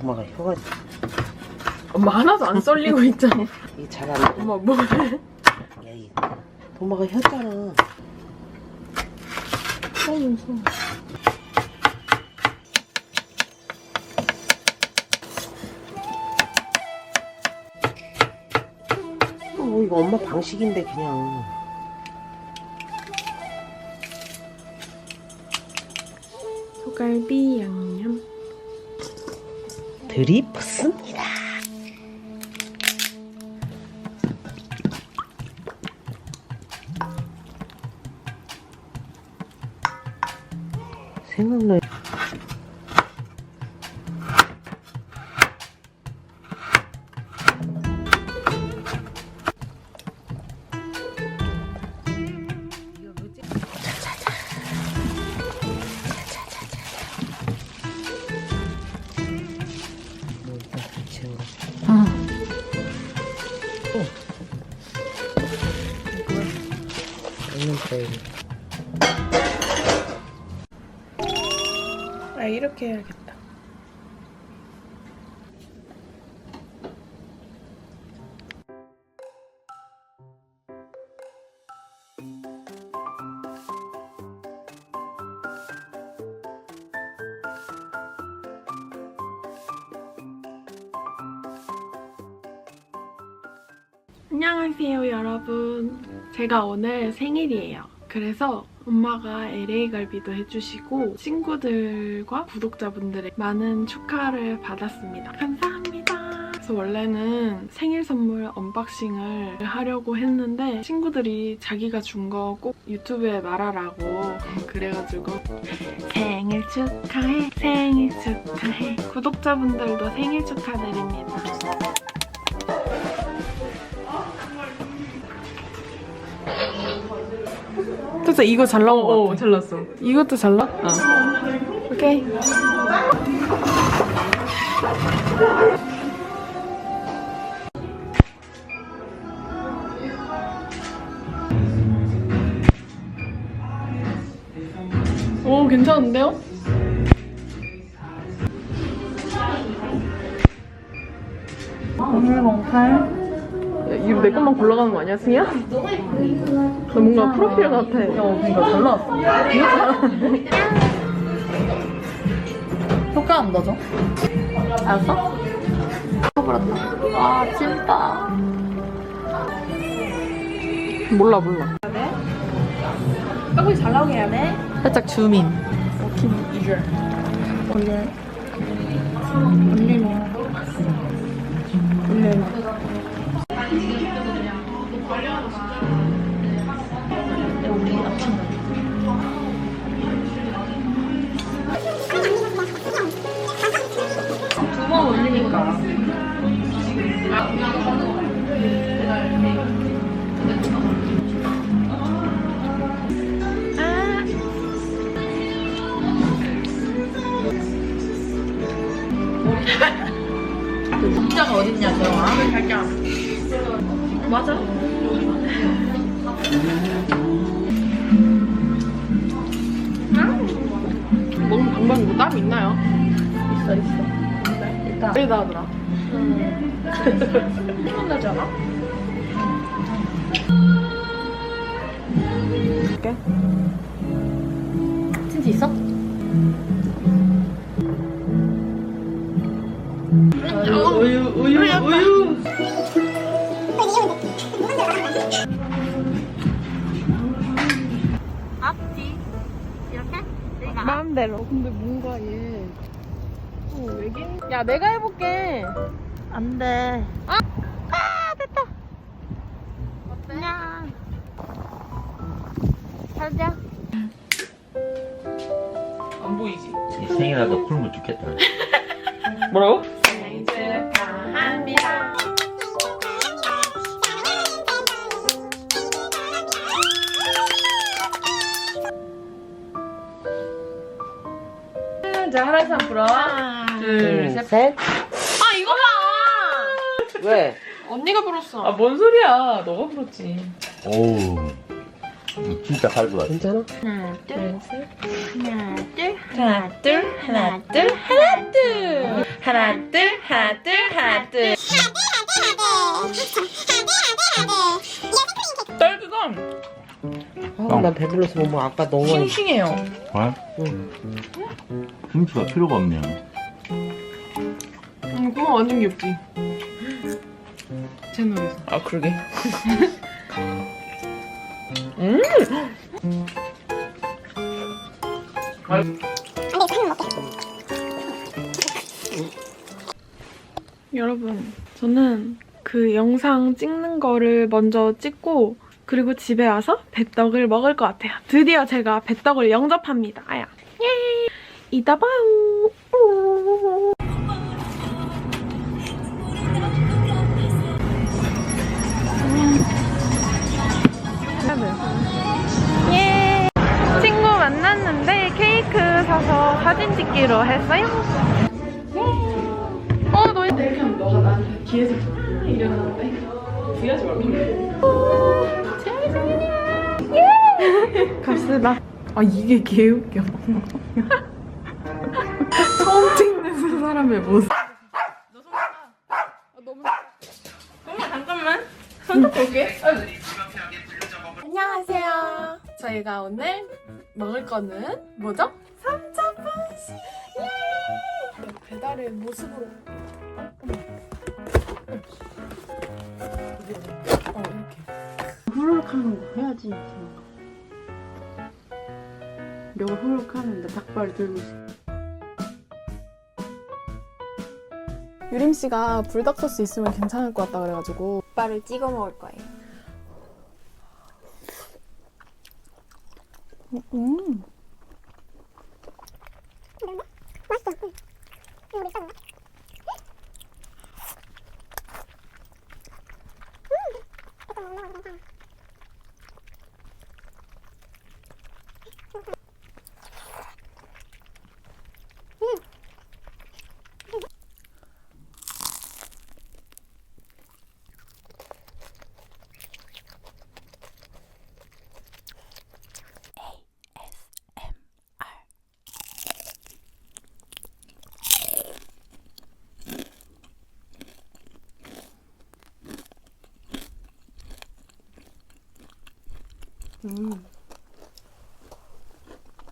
엄마가 혀가 엄마 하나도 안 썰리고 있잖아. 이 잘한다. 엄마 뭐래? 야, 이 엄마가 혔잖아. 어, 이거 엄마 방식인데 그냥. 소갈비 양념. 드리프습 아 이렇게 해야겠다. 안녕하세요 여러분. 제가 오늘 생일이에요. 그래서 엄마가 LA 갈비도 해주시고 친구들과 구독자분들의 많은 축하를 받았습니다. 감사합니다. 그래서 원래는 생일 선물 언박싱을 하려고 했는데 친구들이 자기가 준 거 꼭 유튜브에 말하라고 그래가지고 생일 축하해 생일 축하해. 구독자분들도 생일 축하드립니다 진짜 이거 잘 나온 거 같아. 잘 났어. 이것도 잘 나? 어. 오케이. 오, 괜찮은데요? 오늘 몽탈. 이거 내 것만 골라가는 거 아니야, 승희야? 나 뭔가 프로필 같아. 야, 그러니까 잘 나왔어. 이거 잘하는데? 효과음 넣어줘. 알았어? 버렸다. 아, 찐다. 몰라, 몰라. 떡이 잘 나오게 해야 돼. 살짝 줌인. 올려. 올리면. 올려. 두번 올리니까. 진짜가 어딨냐, 재영아? 맞아. 먹는 방법이 뭐 따로 있나요? 있어, 있어. 일단, 빨리 나오더라. 생각나지 않아? 이렇게? 틴트 있어? 마음대로. 근데 뭔가 얘. 어, 외계인? 야, 내가 해볼게. 안 돼. 아! 아, 됐다. 안녕. 잘 자. 안 보이지? 생이라도 굶어 죽겠다. 뭐라고? 자, 하나, 둘, 불어. 둘, 셋. 셋. 아, 이거 봐! 왜? 언니가 불었어. 아, 뭔 소리야. 너가 불었지. 오우. 이거 진짜 살것 같아. 괜찮아? 하나, 둘, 셋. 하나, 둘. 하나, 둘, 하나, 둘, 하나, 둘. 하나, 둘, 하나, 둘, 하나, 둘. 딸기가 아, 난 배불러서 뭐 아까 너무 많이 싱싱해요. 아? 응. 김치가 필요가 없네요. 음, 그거 완전 귀엽지. 채널에서. 아, 그러게. 음! 여러분, 저는 그 영상 찍는 거를 먼저 찍고 그리고 집에 와서 배떡을 먹을 것 같아요. 드디어 제가 배떡을 영접합니다. 아야. 예. 이따 봐요. 우. 예. 친구 만났는데 케이크 사서 사진 찍기로 했어요. 어, 너 이렇게 하면 너가 나한테 뒤에서 이러는데 부여하지 말고. 예! 갑시다. 아, 이게 개웃겨. 사람의 모습. 잠깐만. 손톱 볼게. 안녕하세요. 저희가 오늘 먹을 거는 뭐죠? 삼자분식. 예! 배달의 모습으로 어 이렇게 후루룩 하는 거 해야지 후루룩 하면 나 닭발 들고 있어 유림 씨가 불닭 소스 있으면 괜찮을 것 같다 그래가지고 오빠를 찍어 먹을 거예요. 음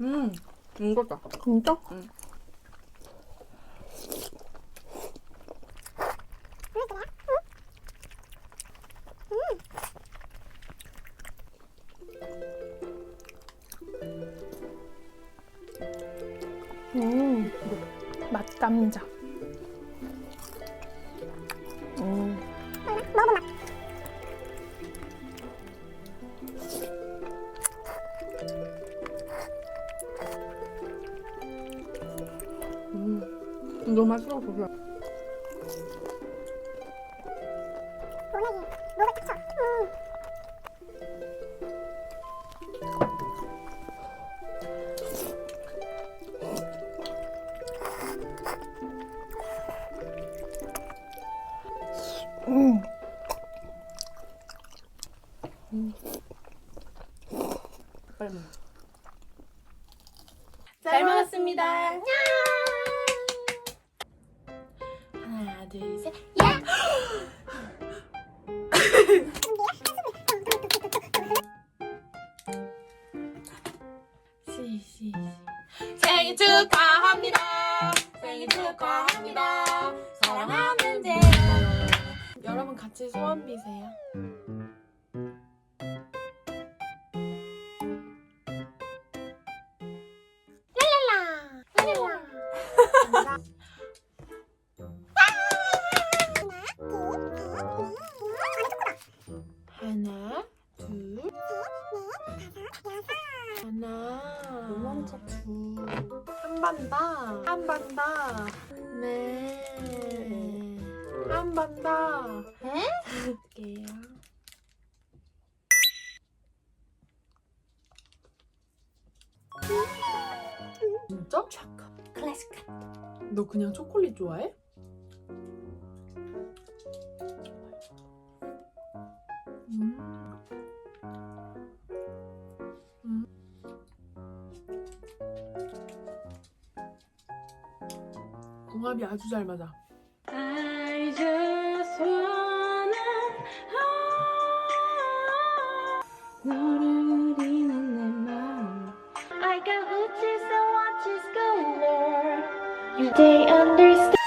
음, 이거다. 진짜? 음, 맛있어 보여. 음. 잘 먹었습니다. 둘, 셋. 시, 시, 시. 생일 축하합니다. 생일 축하합니다. 사랑하는 제 여러분 같이 소원 비세요. 하나, 먼저 둘, 한번 더, 한번 더, 네, 한번 더, 할게요. 진짜? 잠깐. 클래식 너 그냥 초콜릿 좋아해? 아주 잘 맞아. I got Gucci's and watches galore You they understand